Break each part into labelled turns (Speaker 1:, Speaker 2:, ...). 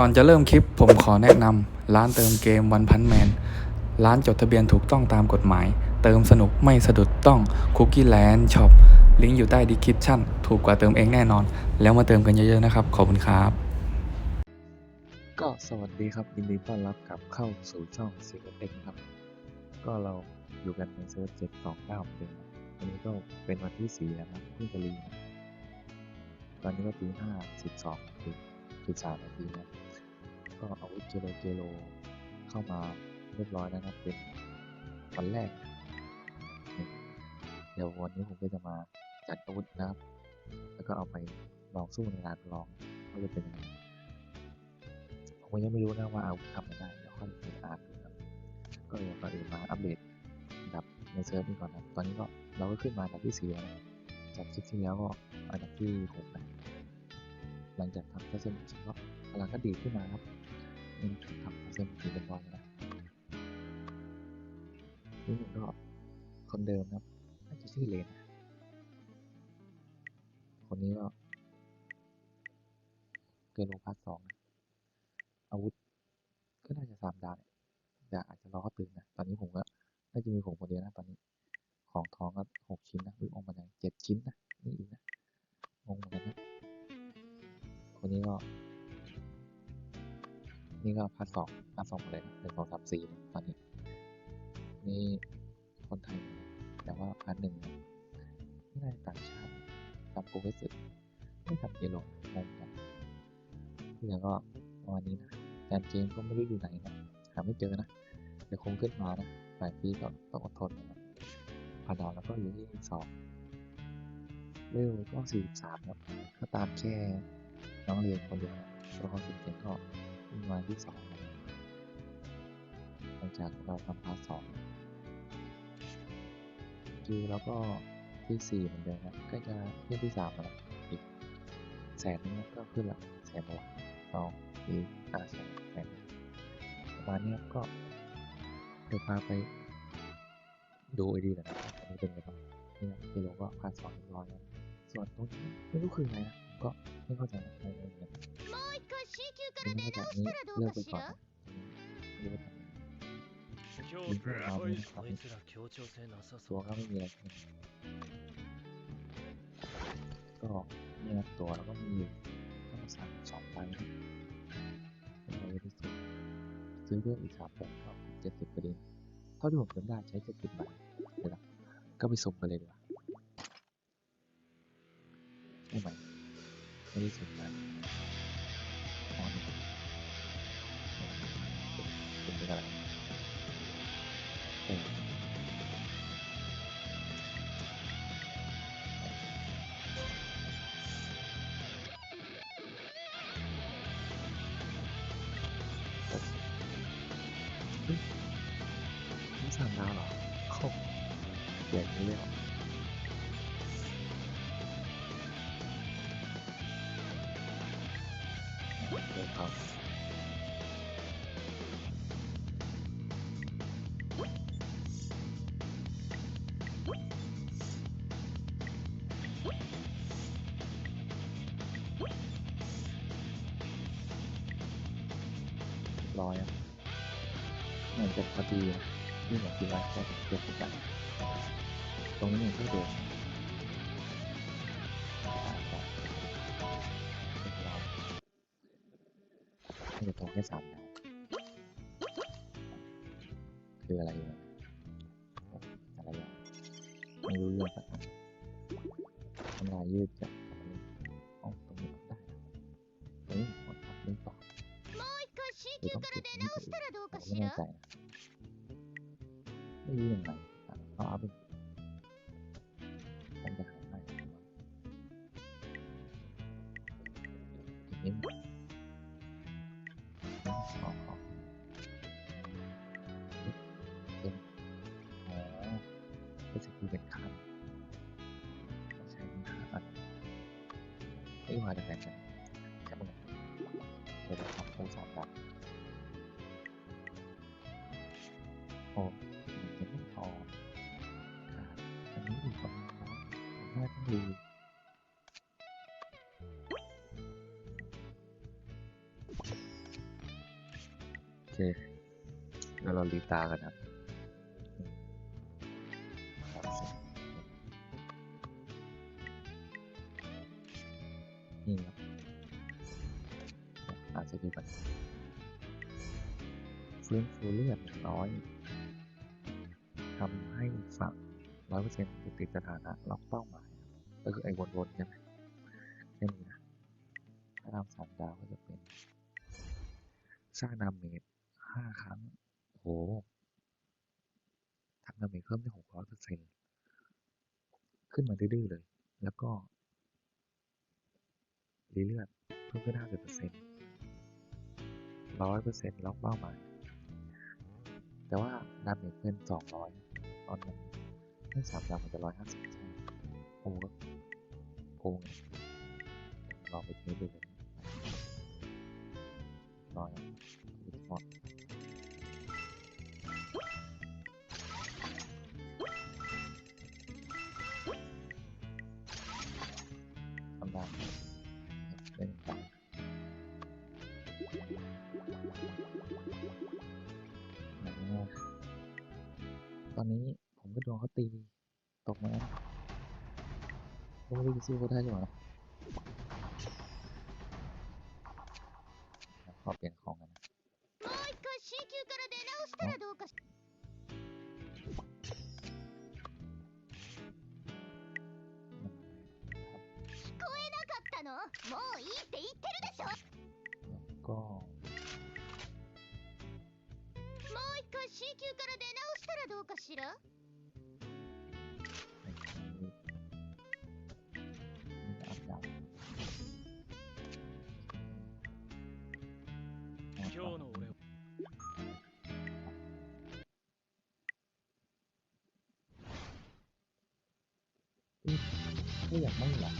Speaker 1: ก่อนจะเริ่มคลิปผมขอแนะนำร้านเติมเกมวันพันแมนร้านจดทะเบียนถูกต้องตามกฎหมาย เติมสนุกไม่สะดุดต้องคุกกี้แลนด์ช็อปลิงก์อยู่ใต้ดีคิปชั่นถูกกว่าเติมเองแน่นอน แล้วมาเติมกันเยอะๆนะครับ ขอบคุณครับ
Speaker 2: ก็สวัสดีครับยินดีต้อนรับกลับเข้าสู่ช่องซีเอ็กครับ ก็เราอยู่กันในเซิร์ฟเจ็ดสองเก้าเป็นวันนี้ก็เป็นวันที่สี่แล้วนะเพิ่งจะรีตอนนี้ก็ตีห้าสิบสองนาทีสิบสามนาทีนะ ก็อาวุธเจโรเจโรเข้ามาเรียบร้อยแล้วนะเป็นวันแรก เดี๋ยววันนี้ผมก็จะมาจัดอาวุธนะครับ แล้วก็เอาไปลองสู้ในงานลองว่าจะเป็นยังไงผมยังไม่รู้นะว่าอาวุธทำไม่ได้เดี๋ยวค่อยไปอ่านดูครับก็เดี๋ยวก่อนอื่นมาอัปเดตดับในเซิร์ฟนี้ก่อนนะตอนนี้ก็เราก็ขึ้นมาอันดับที่สี่แล้วนะจากคลิปที่แล้วก็อันดับที่หกนะหลังจากทำทัศนศึกษาก็พลังก็ดีขึ้นมาครับ นี่ทำทัศนศึกษาเป็นร้อยแล้วนะนี่หนึ่งก็คนเดิมครับน่าจะชื่อเลนคนนี้ก็เกินโลพาร์ทสองนะอาวุธ ก็น่าจะสามดาวเนี่ยแต่อาจจะรอเขาตื่นนะตอนนี้ผมก็น่าจะมีผมคนเดียวนะตอนนี้ ของทองก็หกชิ้นนะวิ่งออกมาไหนเจ็ดชิ้นนะนี่อีกนะงงเหมือนกันนะคนนี้ก็ นี่ก็พาร์ทสองพาร์ทสองหมดเลยหนึ่งสองสามสี่ตอนนี้นี่คนไทย แต่ว่าพาร์ทหนึ่งนี่ยไม่น่าจะต่างชาติตามโปรเฟสเซอร์ไม่ทำเอลงงงกันที่เหลือก็ประมาณนี้นะแจนเจมก็ไม่รู้อยู่ไหนนะหาไม่เจอนะเดี๋ยวคงขึ้นมานะหลายปีก็ต้องอดทนนะผ่านดาวแล้วก็อยู่ที่สองเร็วก็สี่สามครับก็ตามแค่น้องเรียนคนเดียวนะตัวละครสุดก่ งก็ขึ้นที่สองหลังจากเราทำพาร์ทสองคิวแล้วก็ที่สี่เหมือนเดิมนะใกล้จะขึ้นที่สามแล้วนะอีกแสนนึงก็ขึ้นละแสนกว่าสองสี่ห้าสองแปดประมาณนี้ครับก็เดี๋ยวพาไปดูไอดีหน่อยนะครับอันนี้เป็นไงบ้างนี่นะกิโลก็พาสองเรียบร้อยแล้วส่วนตรงนี้ไม่รู้คืออะไรนะก็ไม่เข้าใจนะงงเหมือนกัน
Speaker 3: もう一回 C 級か
Speaker 2: ไม่
Speaker 3: ら出
Speaker 2: เข้าใจ
Speaker 3: 直し
Speaker 2: นี้
Speaker 3: たらど
Speaker 2: เลิ
Speaker 3: う
Speaker 2: ก
Speaker 3: か
Speaker 2: ไป
Speaker 3: し
Speaker 2: ก่อน
Speaker 3: ら
Speaker 2: นะไม่รู้ว่าทำยังไง
Speaker 4: 恐怖がこいこいつら協調性なさ
Speaker 2: ตั
Speaker 4: そうう
Speaker 2: ก็ไม่มีอะไรขึ้นก็เนี่ยนะตัวแล้วก็มีอยู่ต้องสั่งสองใบนะเป็นอะไรที่สุดซื้อเพิ่มอีกสามใบก็เจ็ดสิบประเด็นเท่าที่ผมจำได้ใช้เจ็ดสิบใบเดี๋ยวนะก็ไปสุ่มกันเลยดีกว่าใช่ไหมไม่ได้สุ่มนะ อ๋อนี่สุ่มเป็นอะไรเออ ร้อยอะเหมือนเป็นพอดีที่หมอนที่ร้านก็เก็บกันตรงนี้มันก็เดินน่าจะตรงแค่สามดาวคืออะไรเนี่ยอะไรอย่างไม่รู้เรื่องสักอันทำลายยืดจาก นใจไม่รู้ยังไงเอาเอาเป็นผมจะหาให้อีกนิดนึงขอขอเป็นอ๋อก็จะคือเป็นคันใช้เป็นขั้นอันไม่มาจากไหนกัน เคแล้วเราลีตากันครับนี่ครับอาจจะมีปัญหาฟื้นฟูเลือดน้อยทำให้ฝั่งร้อยเปอร์เซ็นต์ติดสถานะล็อกเป้าหมาย ก็คือไอ้วนๆใช่ไหมแค่นี้นะถ้าทำสามดาวก็จะเป็น สร้างดาเมจ ห้าครั้ง โหทำดาเมจเพิ่มได้หกร้อยเปอร์เซ็นต์ขึ้นมาดื้อเลย แล้วก็รีเลือดเพิ่มขึ้นห้าสิบเปอร์เซ็นต์ร้อยเปอร์เซ็นต์ล็อกเป้าหมาย แต่ว่าดาเมจเป็นสองร้อยตอนนั้นให้สามดาวมันจะร้อยห้าสิบใช่ไหมโอ้โหโกงลองไปเทสดูกันร้อยดูฟอน ตอนนี้ผมก็โดนเขาตีตกมาแล้วก็ไม่รู้จะสู้เขาได้หรือเปล่า ขอเปลี่ยนของกันนะ
Speaker 3: もう一回 C 級から出直したらどうかし 聞こえなかったのもういいって言ってるでしょ C 級から出直したらどうかしら
Speaker 2: ไอ้คนนี้มีอัพดาว
Speaker 4: 今日の俺は
Speaker 2: ก็ยังไม่หลับ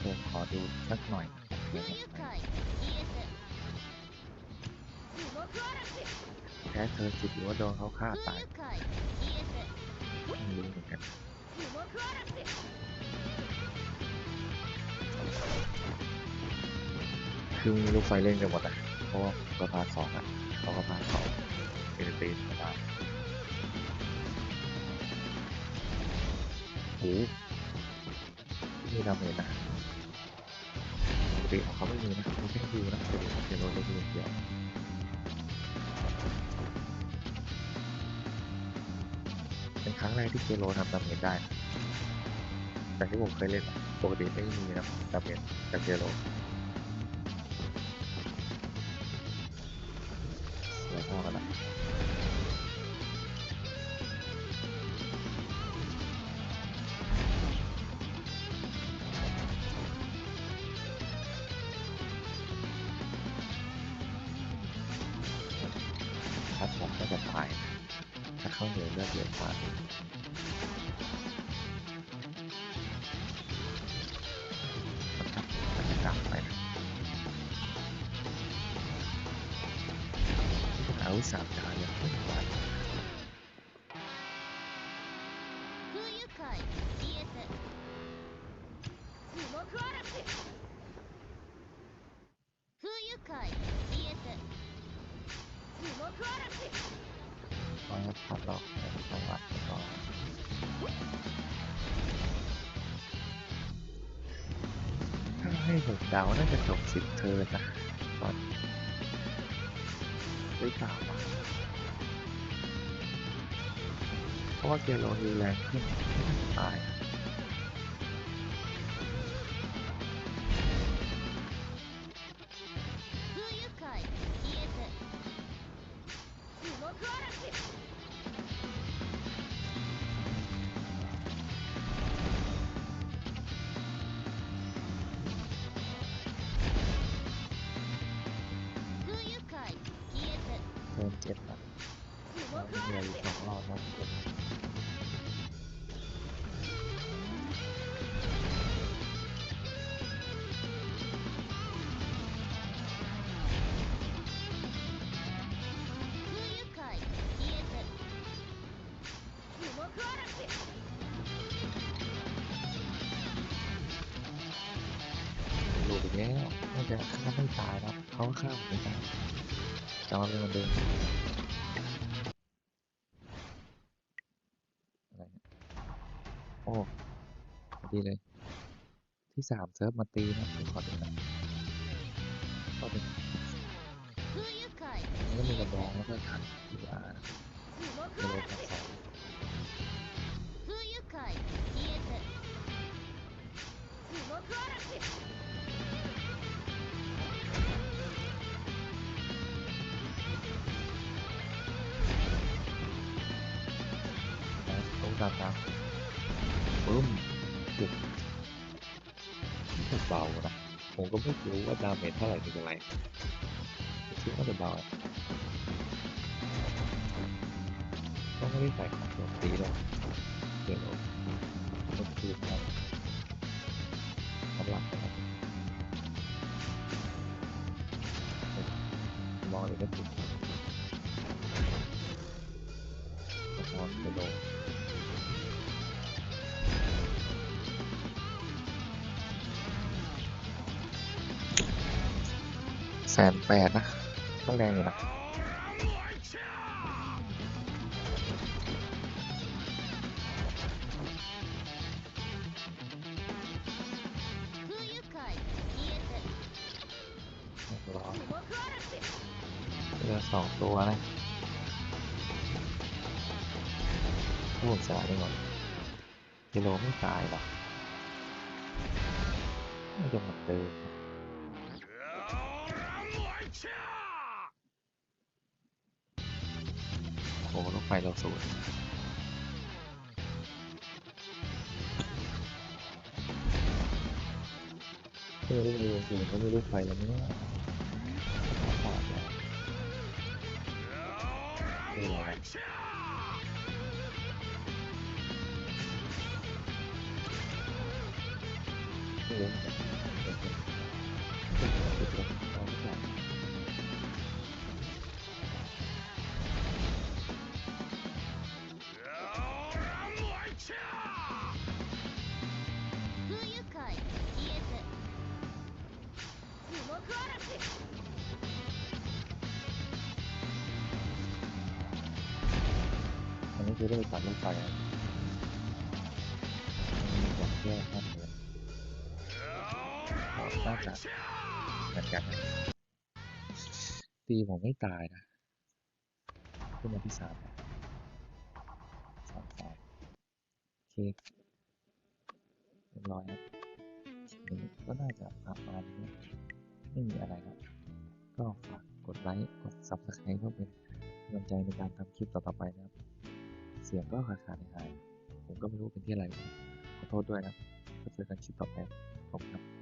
Speaker 2: เดี๋ยวขอดูสักหน่อย
Speaker 3: 不愉快 ES 動く嵐
Speaker 2: แพ้เธอสิหรือว่าโดนเขาฆ่าตายไม่รู้เหมือนกันคือมีลูกไฟเล่นกันหมดอะเพราะว่าก็พาสองอะเขาก็พาสองเอเดเป็นมาโอ้ไม่ดาเมจนะปกติขอเขาไม่มีนะมันแค่ดูนะเดี๋ยวเราจะดูเดี๋ยว ครั้งแรกที่เจโรทำดาเมจได้นะแต่ที่ผมเคยเล่นปกติไม่มีนะดาเมจจากเจโรเสียพ่อกันละถ้าผมก็จะตาย ถ้าเข้าเหนือเลือดเยอะกว่ามันจะกลับไปนะเอาสามดาวยังไม่ไหว
Speaker 3: 不愉快 ES 動く嵐
Speaker 2: ของขัดหลในจังหวัดก่อนถ้าให้ผมเดาน่าจะจบสิบเธอนะก่อนด้วยกาวเพราะว่าเกลโลฮิลแรงขึ้นอ่า เหลืออีกสองรอบนะดูอีกแล้วน่าจะฆ่าไม่ตายนะเขาฆ่าไม่ตายจอมเป็นเหมือนเดิม โอ้ดีเลย ที่สามเซิร์ฟมาตีนะผมขอดูนะก็เป็นก็มีกระบองแล้วก็ทันหรื
Speaker 3: อว่า
Speaker 2: โลกสอ ก็ไม่รู้ว่าดาเมจเท่าไหร่เป็นยังไงคิดว่าจะเบาต้องไม่ได้ใส่ของโจมตีหรอกเดี๋ยวต้องคืนครับกำลังนะครับมองเลยก็ถูก แสนแปดนะต้องแรงอยู่นะเหลือสองตัวนะพูดสายไปหมดกิโลไม่ตายหรอกยังเหมือนเดิม โอ้โหรถไฟเราสูงไม่รู้ดูจริงๆก็ไม่รู้ไอันนี้คือได้ตัดรถไฟอะมีสองแยกท่านเดินก็น่าจะเหมือนกันตีผมไม่ตายนะขึ้นมาที่สามสามสามโอเคเรียบร้อยครับคลิปนี้ก็น่าจะประมาณนี้ ไม่มีอะไรครับ ก็ฝากกดไลค์ กด subscribe เพื่อเป็นกำลังใจในการทำคลิปต่อๆไปนะครับ เสียงก็ขาดขาดหายๆผมก็ไม่รู้เป็นที่อะไร ขอโทษด้วยนะก็เจอกันคลิปต่อไปขอบคุณครับ